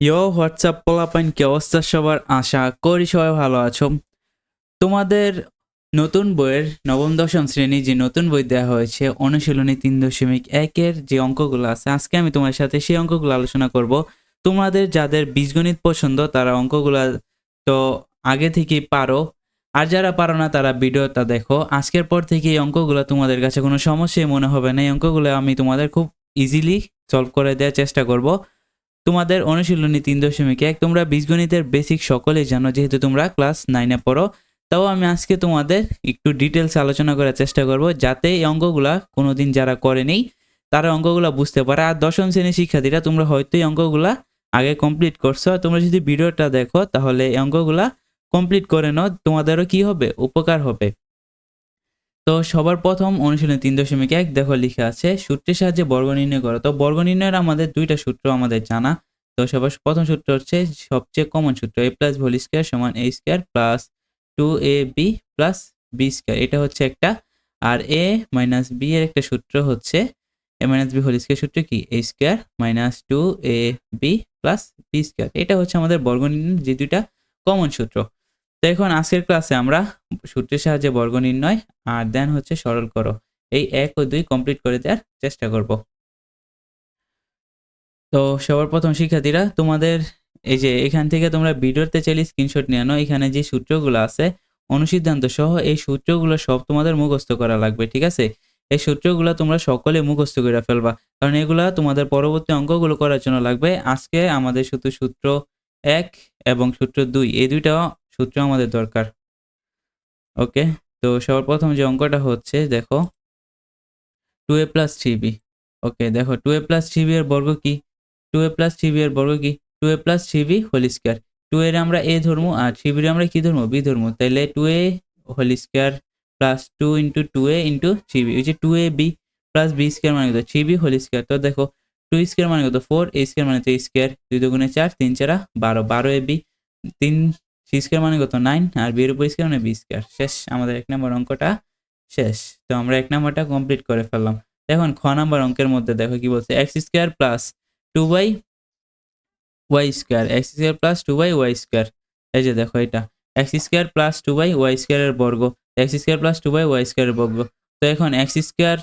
ইয়ো, WhatsApp পোলাপাইন কি অবস্থা সবার? আশা করি সবাই ভালো আছো। তোমাদের নতুন বইয়ের নবম, দশম শ্রেণি যে নতুন বই দেওয়া হয়েছে, অনুশীলনী তিন দশমিক একের যে অঙ্কগুলো আছে, আজকে আমি তোমার সাথে সেই অঙ্কগুলো আলোচনা করব। তোমাদের যাদের বীজগণিত পছন্দ, তারা অঙ্কগুলো তো আগে থেকেই পারো। আর যারা পারো না, তারা ভিডিওটা দেখো। আজকের পর থেকে এই অঙ্কগুলো তোমাদের কাছে কোনো সমস্যাই মনে হবে না। এই অঙ্কগুলো আমি তোমাদের খুব ইজিলি সলভ করে দেওয়ার চেষ্টা করব। তোমাদের অনুশীলনী তিন দশমিক এক, তোমরা বীজগণিতের বেসিক সকলেই জানো, যেহেতু তোমরা ক্লাস নাইনে পড়ো। তাও আমি আজকে তোমাদের একটু ডিটেলস আলোচনা করার চেষ্টা করব, যাতে এই অঙ্কগুলা কোনোদিন যারা করেনি তারা অঙ্কগুলা বুঝতে পারে। আর দশম শ্রেণির শিক্ষার্থীরা, তোমরা হয়তো এই অঙ্কগুলা আগে কমপ্লিট করছ। তোমরা যদি ভিডিওটা দেখো, তাহলে এই অঙ্কগুলা কমপ্লিট করে নাও, তোমাদেরও কি হবে? উপকার হবে। তো সবার প্রথম অনুশীলনী তিন দশমিক এক, দেখো লিখা আছে, সূত্রের সাহায্যে বর্গ নির্ণয় করো। তো বর্গ নির্ণয়ের আমাদের দুইটা সূত্র আমাদের জানা। তো সবার প্রথম সূত্র হচ্ছে সবচেয়ে কমন সূত্র এ প্লাস ভোল স্কোয়ার সমান A square plus two A B plus B square এটা হচ্ছে একটা, আর এ মাইনাস বি এর একটা সূত্র হচ্ছে A minus B whole square সূত্র কি? A square minus two A B plus B square এটা হচ্ছে আমাদের বর্গ নির্ণয়ের যে দুইটা কমন সূত্র। তো এখন আজকের ক্লাসে আমরা সূত্রের সাহায্যে বর্গ নির্ণয় আর দেন হচ্ছে সরল করো। এই এক ও দুই কমপ্লিট করে দেওয়ার চেষ্টা করব। তো সবার প্রথম শিক্ষার্থীরা, তোমাদের এই যে এখান থেকে তোমরা ভিডিওতে চাইলে স্ক্রিনশট নিয়ে আনো এখানে যে সূত্রগুলো আছে, অনুসিদ্ধান্ত সহ এই সূত্রগুলো সব তোমাদের মুখস্থ করা লাগবে, ঠিক আছে? এই সূত্রগুলো তোমরা সকলে মুখস্থ করে ফেলবা। কারণ এগুলা তোমাদের পরবর্তী অঙ্কগুলো করার জন্য লাগবে। আজকে আমাদের শুধু সূত্র এক এবং সূত্র দুই, এই দুইটা সূত্র আমাদের দরকার। ওকে, তো সবার প্রথম যে অঙ্কটা হচ্ছে, দেখো two A plus three B okay, দেখো two A plus three B এর বর্গ কি? Two A plus three B এর বর্গ কি? Two A plus three B whole square two এর আমরা এ ধরবো, আর থ্রি বির আমরা কি ধরবো? বি ধরবো। তাহলে two A whole square plus two into two A into three ওই যে two A B plus B square মানে কত? থ্রি বি হোল স্কোয়ার তো দেখো টু স্কোয়ার মানে কত? ফোর এ স্কোয়ার মানে তো স্কোয়ার দুই দুগুণে চার, তিন চারা বারো। বারো এ বি তিন সি স্কোয়ার মানে কত? নাইন আর বিয়ের উপর স্কোয়ার মানে বি স্কোয়ার শেষ, আমাদের এক নম্বর অঙ্কটা শেষ। তো আমরা এক নম্বরটা কমপ্লিট করে ফেললাম। এখন খ নম্বর অঙ্কের মধ্যে দেখো কি বলছে। X square plus two by Y square X square plus two by Y square এই যে দেখো এটা। X square plus two by Y স্কোয়ারের বর্গ। X square plus two by Y স্কোয়ারের বর্গ। তো এখন এক্স স্কোয়ার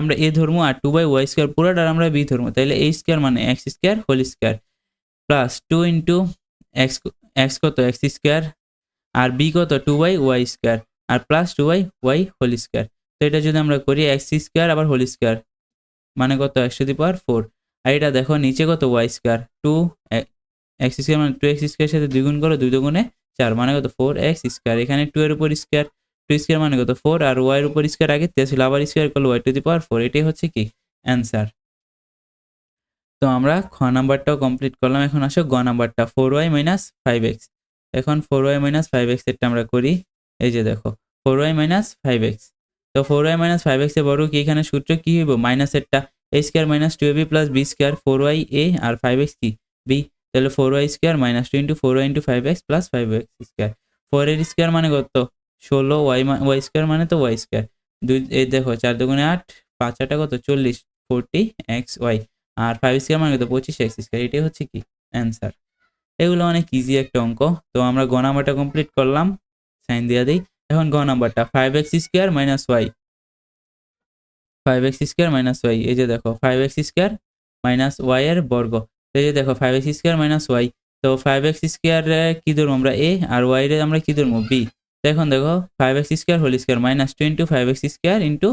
আমরা এ ধরবো আর টু বাই ওয়াই স্কোয়ার পুরোটার আমরা বি ধরবো। তাহলে এই স্কোয়ার মানে X square whole square plus two into X X কত এক্স স্কোয়ার আর বি কত two by Y square R plus two by Y whole square তো এটা যদি আমরা করি এক্স স্কোয়ার আবার হোল স্কোয়ার মানে কত একশো দি পাওয়ার ফোর আর এটা দেখো নিচে কত Y square two X square মানে টু এক্স স্কোয়ার সাথে দুই গুণ করো, দুই দুগুণে চার মানে কত ফোর এক্স স্কোয়ার এখানে টু এর উপর স্কোয়ার টু স্কোয়ার মানে কত ফোর আর ওয়াই এর উপর স্কোয়ার আগে ছিল, আবার স্কোয়ার করল Y to the power four এটাই হচ্ছে কি? অ্যান্সার তো আমরা খ নাম্বারটাও কমপ্লিট করলাম। এখন আসো গ নাম্বারটা four Y minus five X এখন four Y minus five X এরটা আমরা করি। এই যে দেখো four Y minus five X তো ফোর ওয়াই মাইনাস ফাইভ এক্সের বড় কি? এখানে সূত্র কি হইব? মাইনাসেরটা A square minus two A B plus B square four Y A R five x কি? বি তাহলে four Y square minus two into four Y into five X plus five X square four এর square মানে কত? ষোলো Y Y square মানে তো Y square দুই, এই দেখো, চার দুগুণে আট, পাঁচ আটা কত? চল্লিশ। ফোরটি এক্স ওয়াই আর ফাইভ স্কোয়ার মানে তো পঁচিশ এক্স স্কোয়ার এটাই হচ্ছে কি? অ্যান্সার এগুলো অনেক ইজি একটা অঙ্ক। তো আমরা গ নাম্বারটা কমপ্লিট করলাম সাইন দিয়ে দিই। এখন গ নাম্বারটা five X square minus Y five X square minus Y এই যে দেখো five X square minus Y এর বর্গ। এই যে দেখো five X square minus Y তো ফাইভ এক্স স্কোয়ার কি ধরবো আমরা? এ আর ওয়াই রে আমরা কি ধরবো? বি তো এখন দেখো five X square whole square minus two into five X square into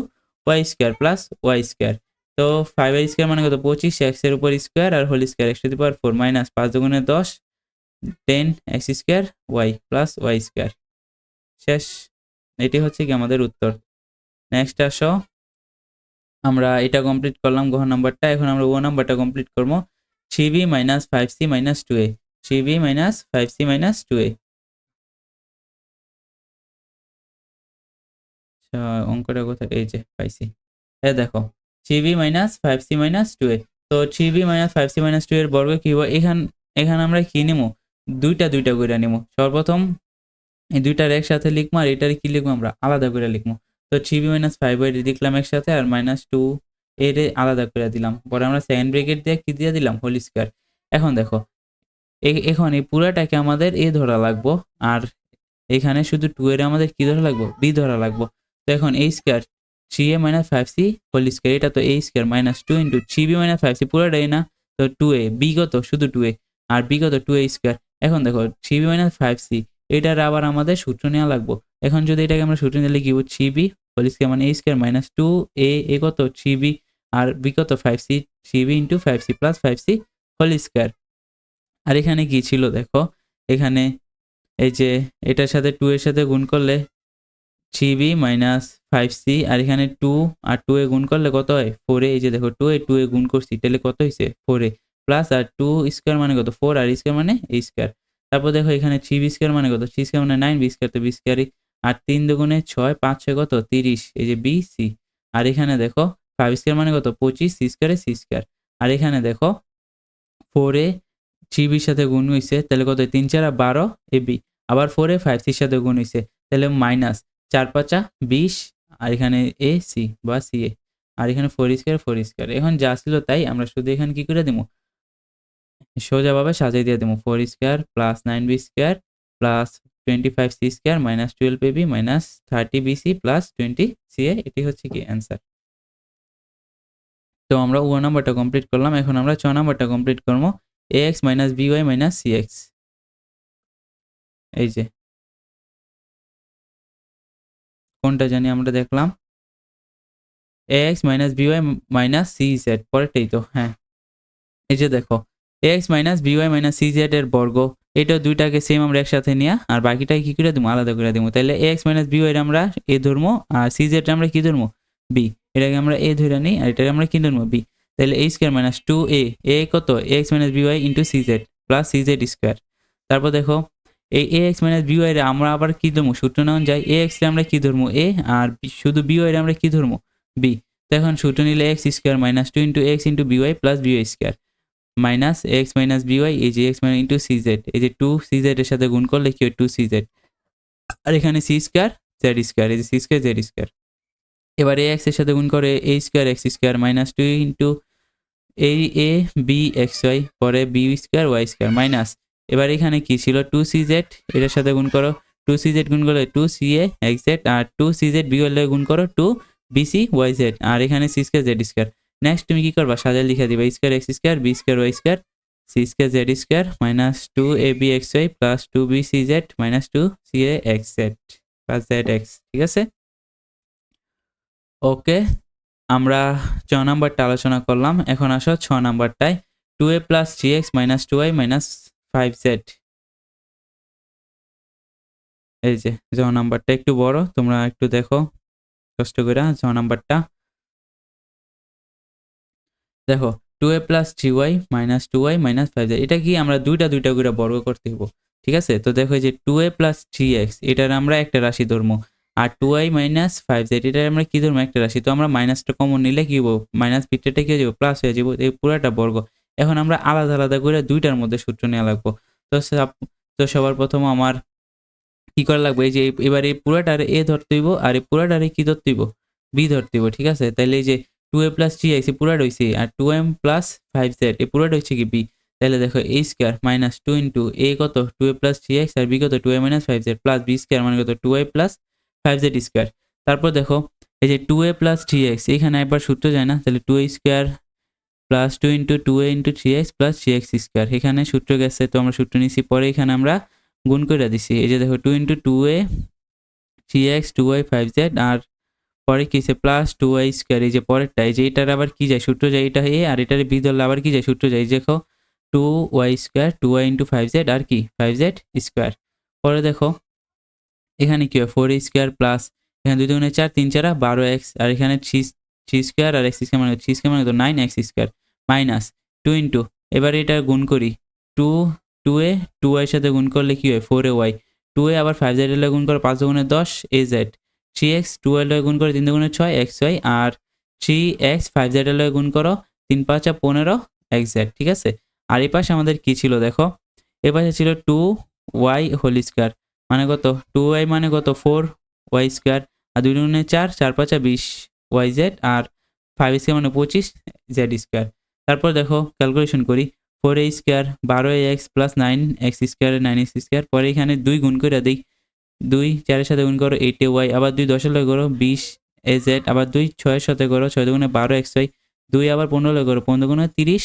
Y square plus Y square তো ফাইভ এক্স স্কোয়ার মানে কত? পঁচিশ এক্সের উপর square R whole square X to the power four minus পাঁচ দুগুণে দশ ten X square Y plus Y square শেষ। এটি হচ্ছে কি আমাদের উত্তর। নেক্সট আসো। আমরা এটা কমপ্লিট করলাম ঘর নাম্বারটা। এখন আমরা ও নাম্বারটা কমপ্লিট করব। Three B minus five C minus two A three B minus five C minus two A অঙ্কটা কোথায়? এই যে পাইছি এ দেখো। Three B minus five C minus two A. তো three B minus five C minus two এর বর্গ কি হবে? এখান, এখানে আমরা কি নিবো দুইটা দুইটা করে নিবো সর্বপ্রথম এই দুইটার একসাথে লিখব আর এটার কি লিখব আমরা? আলাদা করে লিখব তো three B minus five Y লিখলাম একসাথে আর মাইনাস টু এর আলাদা করে দিলাম। পরে আমরা সেকেন্ড ব্রেকেট দিয়ে কি দিয়ে দিলাম? Whole square. এখন দেখো এখন এই পুরাটাকে আমাদের এ ধরা লাগবো আর এখানে শুধু টু এর আমাদের কি ধরা লাগবো? বি ধরা লাগবো। তো এখন এই square three A minus five C whole square এটা তো A square minus two into three B minus five C পুরোটাই না, তো টু এ বি কত? শুধু টু এ আর বি কত? টু এ স্কোয়ার এখন দেখো three B minus five C এটার আবার আমাদের সূত্র নেওয়া লাগবো। এখন যদি এটাকে আমরা সূত্র নিলে কি থ্রি বি হোল স্কোয়ার মানে A square minus two A A কত? থ্রি বি আর বি কত? Five C three B into five C plus five C whole square আর এখানে কি ছিল দেখো? এখানে এই যে, এটার সাথে টু এর সাথে গুণ করলে three B minus five C আর এখানে টু আর টু এ গুণ করলে কত হয়? ফোর এই যে দেখো টু এ টু এ গুণ করছি, তাহলে কত হয়েছে ফোর এ প্লাস আর টু স্কোয়ার মানে কত? ফোর আর স্কোয়ার মানে এ স্কোয়ার তারপর দেখো এখানে থ্রি বি স্কোয়ার মানে কত? থ্রি স্কোয়ার মানে নাইন বি স্কোয়ার তো বি স্কোয়ারই আর তিন দুগুণে ছয়, পাঁচ ছয় কত? তিরিশ, এই যে বি সি আর এখানে দেখো ফাইভ স্কোয়ার মানে কত? পঁচিশ সি স্কোয়ারে সি স্কোয়ার আর এখানে দেখো ফোর থ্রি বির সাথে গুণ হয়েছে তাহলে কত তিন চার বারো, এ বি আবার ফোর ফাইভ সির সাথে গুণ হয়েছে তাহলে মাইনাস চার পাঁচা বিশ আর এখানে এ সি বা সি এ আর এখানে ফোর স্কোয়ার এখন যা ছিল তাই আমরা শুধু এখানে কি করে দেবো? সোজাভাবে সাজিয়ে দিয়ে দেবো। Four square plus nine B square plus twenty five C square minus twelve A B minus thirty B C plus twenty C A এটি হচ্ছে কি অ্যান্সার তো আমরা ও নাম্বারটা কমপ্লিট করলাম। এখন আমরা ছ নাম্বারটা কমপ্লিট করব। A X minus B Y minus C X এই যে। কোনটা জানি আমরা দেখলাম। A X minus B Y minus C Z পরেরটাই তো হ্যাঁ। এই যে দেখো A X minus B Y minus C Z এর বর্গ, এটা দুইটাকে সেম আমরা একসাথে নিয়ে, আর বাকিটাকে কি করে দেবো? আলাদা করে দেবো। তাহলে A X minus B Y আমরা এ ধরবো, আর সি জেড আমরা কি ধরবো? বি এটাকে আমরা এ ধরে নিই, আর এটাকে আমরা কি ধরবো? বি তাহলে A square minus two A A কত? A X minus B Y into C Z plus C Z square তারপর দেখো এই A, X minus B Y আমরা আবার কি ধরবো সূত্র নেওয়া যায়, এ, এক্স আমরা কি ধরবো এ আর শুধু বি ওয়াই আমরা কি ধরবো বি তো এখন সূত্র নিলে X square minus two into X into B Y plus B Y square. Minus X minus B Y এই যে X minus into C Z এই যে টু সি জেড এর সাথে গুণ করলে কি টু সি জেড আর এখানে সি স্কোয়ার জেড স্কোয়ার, এই যে সি স্কোয়ার জেড স্কোয়ার। এবার এ এক্সের সাথে গুণ করে A square X square minus two into A A B X Y পরে B square Y square minus এবার এখানে কি ছিল? টু সি জেড এটার সাথে গুণ করো। টু সি জেড গুণ করলে two C A X Z R two C Z B Y গুণ করো two B C Y Z আর এখানে C square Z square next তুমি কি করবা? সাজা লিখে দিবা। Square X square, B square Y square, C square Z square, minus two A B X Y plus two B C Z minus two C A X Z plus Z X ঠিক আছে? ওকে, আমরা ছ নাম্বারটা আলোচনা করলাম। এখন আসো ছ নাম্বারটায়। Two A plus three X minus two Y minus five এই যে জ নাম্বারটা একটু বড়, তোমরা একটু দেখো। কষ্ট করে জ নাম্বারটা দেখো two A plus three Y minus two Y minus five Z এটা কি আমরা দুইটা দুইটা করে বর্গ করতে হব ঠিক আছে? তো দেখো যে two A plus three X এটার আমরা একটা রাশি ধরবো। আর two Y minus five Z এটার আমরা কি ধরবো? একটা রাশি। তো আমরা মাইনাসটা কমন নিলে কি হব মাইনাস ভিতরটা কি হয়ে যাব? প্লাস হয়ে যাব। এই পুরাটা বর্গ। এখন আমরা আলাদা আলাদা করে দুইটার মধ্যে সূত্র নেওয়া লাগবো। তো তো সবার প্রথম আমার কি করা লাগবে? এই যে এবার এই পুরাটারে এ ধরতে হইব আর এই পুরাটারে কি ধরতে হইব? বি ধরতে হইব, ঠিক আছে? তাহলে এই যে two A plus three X পুরাটা হয়েছে আর two M plus five Z, এই পুরাটা হচ্ছে কি বি? তাহলে দেখো A square minus two into A কত? Two A plus three X R B কত? Two A minus five Z plus B square মানে কত? Two A plus five Z square. তারপর দেখো এই যে two A plus three X, এখানে একবার সূত্র যায় না? তাহলে two A square plus two into two A into three X plus three X square এখানে সূত্র গেছে, তো আমরা সূত্র নিছি, পরে এখানে আমরা গুণ করে দিছি। এই যে দেখো two into two A three X two Y five Z আর পরে কী আছে প্লাস টু ওয়াই স্কোয়ার এই যে পরেরটা, এই যে এটার আবার কী যায়? সূত্র যায় এটা এ আর এটার বি ধরলে আবার কী যায়? সূত্র যায় দেখো two Y square two Y into five Z আর কি? ফাইভ জেড স্কোয়ার পরে দেখো, এখানে কী হয়? ফোর স্কোয়ার প্লাস এখানে দুই দুগুণে চার, তিন চারা, বারো এক্স আর এখানে থ্রি থ্রি স্কোয়ার আর এক্স স্কোয়ার মানে থ্রি স্কোয়ার মানে তো nine X square minus two into, এবার এটা গুণ করি। Two two A, two Y সাথে গুণ করলে কি হয়? Four A Y. Two A আবার ফাইভ জেড এলে গুণ করে পাঁচ দুগুণে দশ, A Z three X two এল গুণ করে তিন দুগুণে ছয়, এক্স ওয়াই। আর থ্রি এক্স ফাইভ জেড এল গুণ করো তিন পাঁচা পনেরো, এক্স জেড ঠিক আছে? আর এই পাশে আমাদের কি ছিল দেখো? এ পাশে ছিল টু ওয়াই হোল স্কোয়ার মানে কত? টু ওয়াই মানে কত? ফোর ওয়াই স্কোয়ার আর দুই দুগুণে চার চার পাঁচা বিশ ওয়াই জেড আর ফাইভ স্কোয়ার মানে পঁচিশ জেড স্কোয়ার তারপর দেখো ক্যালকুলেশন করি। ফোর এ স্কোয়ার বারো X plus nine X square nine X square পরে এখানে দুই গুণ করে দিই। দুই, চারের সাথে গুণ করো এইট এ ওয়াই আবার দুই দশের লয় করো, বিশ এ জেড আবার দুই ছয়ের সাথে করো, ছয় দুগুণে বারো এক্স ওয়াই দুই আবার পনেরো লয় করো, পনেরো গুণে তিরিশ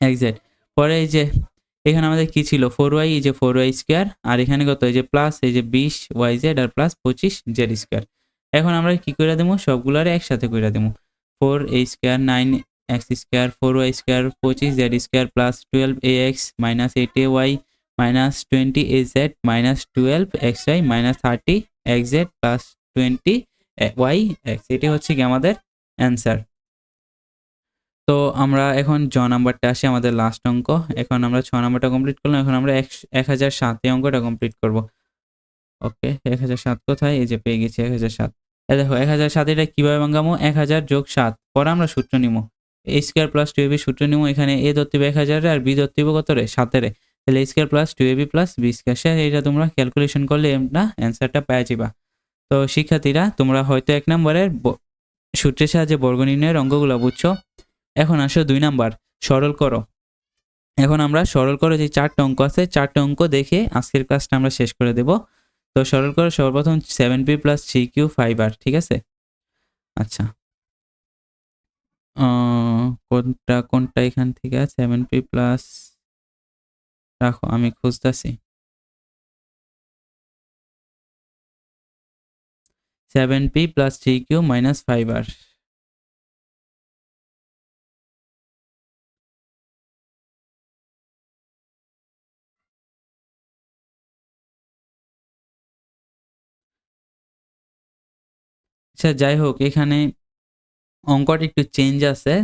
এক্স জেড পরে এই যে, এখানে আমাদের কি ছিল? ফোর ওয়াই এই যে ফোর ওয়াই স্কোয়ার আর এখানে কত? এই যে প্লাস এই যে বিশ ওয়াই জেড আর প্লাস পঁচিশ জেড স্কোয়ার এখন আমরা কি করে দেবো? সবগুলারে একসাথে করে দেবো। Four A square nine X square four Y square পঁচিশ Z square plus twelve A X minus eight A Y minus twenty A Z minus twelve X Y minus thirty X Z plus twenty Y X এটি হচ্ছে কি আমাদের answer তো আমরা এখন জ নাম্বারটা আসি আমাদের লাস্ট অঙ্ক। এখন আমরা ছ নাম্বারটা কমপ্লিট করলাম। এখন আমরা এক হাজার সাত অঙ্কটা কমপ্লিট করব। ওকে, এক হাজার সাত কোথায়? এই যে পেয়ে গেছি এক হাজার সাত। দেখো, এক হাজার সাত এটা কীভাবে ভাঙামো এক হাজার যোগ সাত। পরে আমরা সূত্র নিবো। A square plus two AB সূত্র নিবো, এখানে এ ধরতে এক হাজারে আর বি ধরতে কত রে সাতেরে। তাহলে A square plus two AB plus B square এটা তোমরা ক্যালকুলেশন করলে এটা অ্যান্সারটা পেয়ে যাবা তো শিক্ষার্থীরা, তোমরা হয়তো এক নম্বরের সূত্রের সাহায্যে বর্গ নির্ণয়ের অঙ্কগুলো বুঝছ। এখন আসো দুই নাম্বার, সরল করো। এখন আমরা সরল করো যে চারটে অঙ্ক আছে, চারটে অঙ্ক দেখে আজকের ক্লাসটা আমরা শেষ করে দেব। তো সরল করো সর্বপ্রথম seven P plus three Q five আর ঠিক আছে? আচ্ছা। কোনটা কোনটা এখান থেকে? সেভেন পি প্লাস রাখো, আমি খুঁজতেছি। Seven P plus three Q minus five আর আচ্ছা যাই হোক, এখানে অঙ্কটা একটু চেঞ্জ আছে।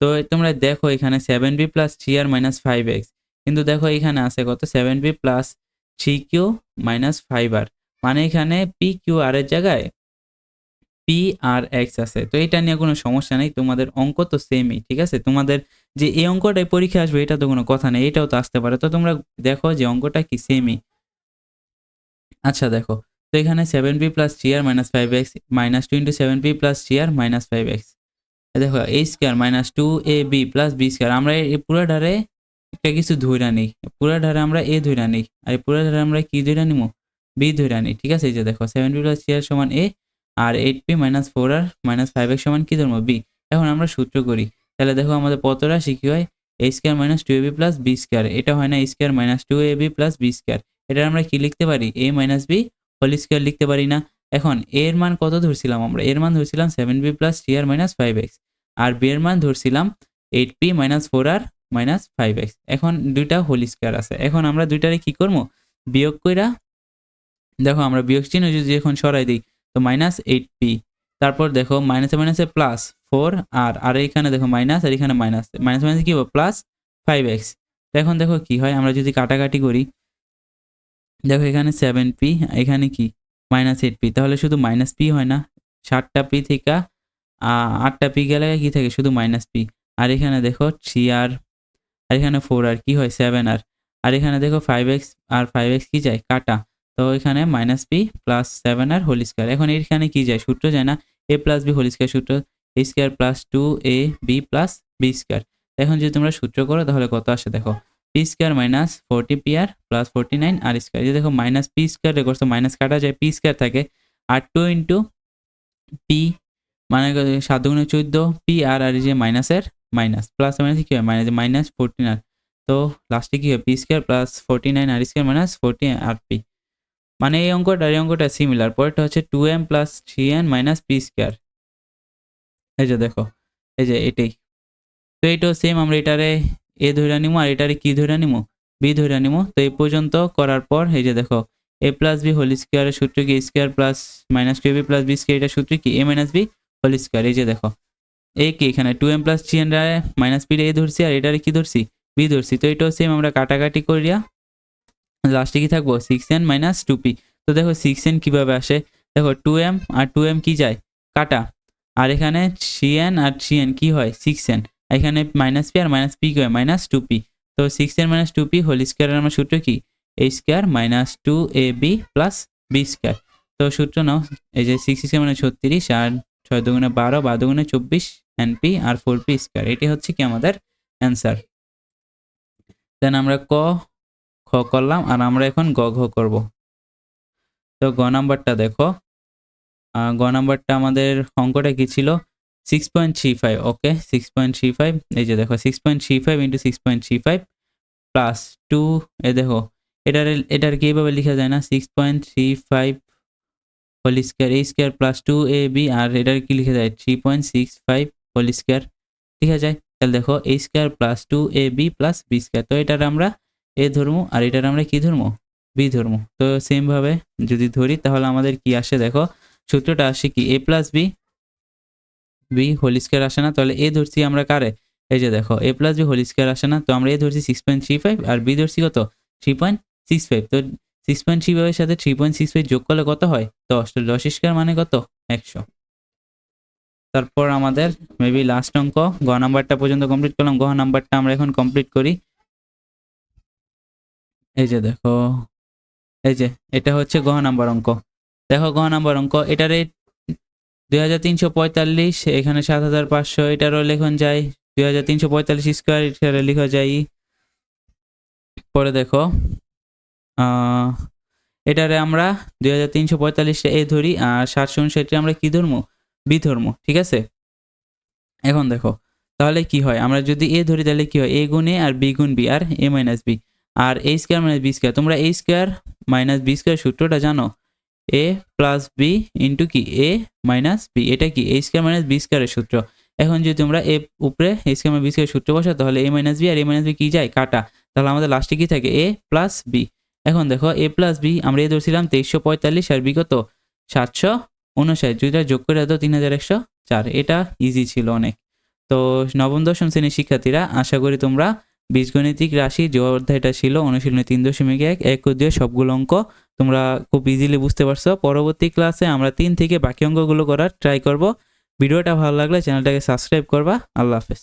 তো তোমরা দেখো এখানে সেভেন বি প্লাস থ্রি আর মাইনাস ফাইভ এক্স কিন্তু দেখো এখানে আছে কত? Seven B plus three Q minus five আর মানে এখানে পি কিউ আর এর জায়গায় পি আর এক্স আছে। তো এটা নিয়ে কোনো সমস্যা নেই। তোমাদের অঙ্ক তো সেমই ঠিক আছে? তোমাদের যে এই অঙ্কটাই পরীক্ষা আসবে, এটা তো কোনো কথা নেই। এটাও তো আসতে পারে। তো তোমরা দেখো যে অঙ্কটা কি সেমই আচ্ছা দেখো। তো এখানে সেভেন বি প্লাস থ্রি আর minus five X minus two into seven B plus three আর মাইনাস ফাইভ এক্স দেখো A square minus two A B plus B square আমরা এই পুরো ধারে একটা কিছু ধৈরা নিই। পুরো ধারে আমরা এ ধৈরা নিই, আর পুরো ধারে আমরা কি ধৈরা নিব বি ধৈরা নিই, ঠিক আছে? এই যে দেখো সেভেন বি প্লাস আর সমান এ আর এইট পি মাইনাস ফোর আর মাইনাস ফাইভ এক্স সমান কি ধরবো? বি এখন আমরা সূত্র করি, তাহলে দেখো আমাদের পতরা শিখি হয়? A square minus two A B plus B square এটা হয় না square minus two A B plus B square এটা আমরা কি লিখতে পারি? A minus B whole square লিখতে পারি না। এখন এর মান কত ধরছিলাম আমরা? এর মান ধরছিলাম সেভেন বি প্লাস থ্রি আর মাইনাস ফাইভ এক্স আর বি এর মান ধরছিলাম এইট পি মাইনাস ফোর আর মাইনাস ফাইভ এক্স এখন দুইটা হোল স্কোয়ার আছে। এখন আমরা দুইটারে কি করব? বিয়োগ কইরা, দেখো আমরা বিয়োগ চিহ্ন যদি এখন সরাই দিই, তো মাইনাস এইট পি তারপর দেখো মাইনাসে মাইনাসে প্লাস ফোর আর আর এখানে দেখো মাইনাস আর এখানে মাইনাস মাইনাস মাইনাস কি হবে? প্লাস ফাইভ এক্স এখন দেখো কি হয়? আমরা যদি কাটাকাটি করি দেখো এখানে সেভেন পি এখানে কি? মাইনাস এইট পি তাহলে শুধু মাইনাস পি হয় না? ষাটটা পি থেকে আটটা পি গেলে কি থাকে? শুধু মাইনাস পি আর এখানে দেখো থ্রি আর আর এখানে ফোর আর কি হয়? সেভেন আর আর এখানে দেখো ফাইভ এক্স আর ফাইভ এক্স কি যায়? কাটা। তো এখানে মাইনাস পি প্লাস সেভেন আর হোল স্কোয়ার এখন এখানে কি যায়? সূত্র যায় না? A plus B whole square সূত্র। A square plus two A B plus B square এখন যদি তোমরা সূত্র করো, তাহলে কত আসে? দেখো P square minus forty P আর প্লাস ফোরটি নাইন আর স্কোয়ার যে দেখো মাইনাস পি স্কোয়ার রেখো তো মাইনাস কাটা যায় পি স্কোয়ার থাকে। আর টু ইন্টু পি মানে সাত দুগুণে চোদ্দ পি আর আর যে মাইনাসের মাইনাস প্লাস মাইনাস কী হয়? মাইনাস মাইনাস ফোরটিন আর তো লাস্টে কী হয়? P square plus forty nine আর স্কোয়ার মাইনাস ফোরটি আর পি মানে এই অঙ্কটা এই অঙ্কটা সিমিলার পরেরটা হচ্ছে two M plus three N minus P square এই যে দেখো, এই যে এটাই। তো এইটাও সেম আমরা এটারে এ ধরে নিমো আর এটারে কি ধরে নিমো? বি ধরে নিমো। তো এই পর্যন্ত করার পর, এই যে দেখো, এ প্লাস বি হোল স্কোয়ারের সূত্র কি? Square plus minus two B plus B square, এটা সূত্র কি? A minus B whole square. এই যে দেখো, এ কি এখানে? Two M plus three N minus B A ধরছি আর এটারে কি ধরছি? বি ধরছি। তো এটাও সেম আমরা কাটাকাটি করিয়া লাস্টে কি থাকব? Six N minus two P তো দেখো সিক্স এন কীভাবে আসে? দেখো টু এম আর টু এম কী যায়? কাটা। আর এখানে থ্রি এন আর থ্রি এন কী হয়? সিক্স এন এখানে মাইনাস পি আর মাইনাস পি হয়? মাইনাস টু পি তো six N minus two P whole স্কোয়ারের আমার সূত্র কি? A square minus two A B plus B square তো সূত্র নাও, এই যে সিক্স স্কোয়ার মানে ছত্রিশ আর ছয় দুগুণে বারো বা দুগুণে চব্বিশ এন পি আর ফোর পি স্কোয়ার এটি হচ্ছে কি আমাদের অ্যান্সার দেন আমরা ক, খ করলাম আর আমরা এখন গ, ঘ করব। তো গ নাম্বারটা দেখো। গ নাম্বারটা আমাদের অঙ্কটা কি ছিল? Six point three five okay six point three five এই যে দেখো six point three five into six point three five plus two A দেখো, এটার এটার কি এইভাবে লেখা যায় না? Six point three five whole square A square plus two A B আর এটার কি লিখে যায়? Three point six five whole square লিখা যায়? তাহলে দেখো A square plus two A B plus B square তো এটার আমরা এ ধরবো, আর এটার আমরা কি ধরবো? বি ধরবো। তো সেমভাবে যদি ধরি, তাহলে আমাদের কি আসে? দেখো, সূত্রটা আসে কি? A plus B B whole square আসে না, তাহলে এ ধরছি আমরা কারে? এই যে দেখো A plus B whole square আসে না, তো আমরা এ ধরছি সিক্স পয়েন্ট থ্রি ফাইভ আর বি ধরছি কত? থ্রি পয়েন্ট সিক্স ফাইভ তো সিক্স পয়েন্ট থ্রি ফাইভের সাথে থ্রি পয়েন্ট সিক্স ফাইভ যোগ করলে কত হয়? দশ। তো দশ স্কোয়ার মানে কত? একশো। তারপর আমাদের মেবি লাস্ট অঙ্ক, গ নাম্বারটা পর্যন্ত কমপ্লিট করলাম, গ নাম্বারটা আমরা এখন কমপ্লিট করি। এই যে দেখো, এই যে, এটা হচ্ছে গ নাম্বার অঙ্ক। দেখো গ নাম্বার অঙ্ক, এটারে দুই হাজার তিনশো পঁয়তাল্লিশ, এখানে সাত হাজার পাঁচশো, এটারও লেখন যায়। দুই হাজার তিনশো পঁয়তাল্লিশ স্কোয়ার এটারে লেখা যায়। পরে দেখো এটারে আমরা দুই হাজার তিনশো পঁয়তাল্লিশটা এ ধরি, আর সাতশো উনষাটটি আমরা কি ধরবো বি ধরবো ঠিক আছে? এখন দেখো, তাহলে কি হয়? আমরা যদি এ ধরি, তাহলে কি হয়? এ গুণ আর বি গুণ বি, আর A minus B. R A square minus B square, তোমরা A square minus B square সূত্রটা জানো? এ প্লাস বি ইন্টু কি? এ মাইনাস বি এটা কি? এ স্কোয়ার মাইনাস বি স্কোয়ারের সূত্র। এখন যদি তোমরা এ উপরে এ স্কোয়ার বি স্কোয়ার সূত্র বসা তাহলে এ মাইনাস বি আর এ মাইনাস বি কি যায়? কাটা। তাহলে আমাদের লাস্টে কি থাকে? এ প্লাস বি এখন দেখো এ প্লাস বি আমরা এ ধরছিলাম তেইশশো পঁয়তাল্লিশ আর বি কত? সাতশো উনষাট। দুইটা যোগ করে দাও তিন হাজার একশো চার। এটা ইজি ছিল অনেক। তো নবম, দশম শ্রেণির শিক্ষার্থীরা, আশা করি তোমরা বীজগণিতিক রাশি যে অধ্যায়টা ছিল অনুশীলনী তিন দশমিক এক এক সবগুলো অঙ্ক তোমরা খুব ইজিলি বুঝতে পারছ। পরবর্তী ক্লাসে আমরা তিন থেকে বাকি অঙ্কগুলো করার ট্রাই করব। ভিডিওটা ভালো লাগলে চ্যানেলটাকে সাবস্ক্রাইব করবা। আল্লাহ হাফেজ।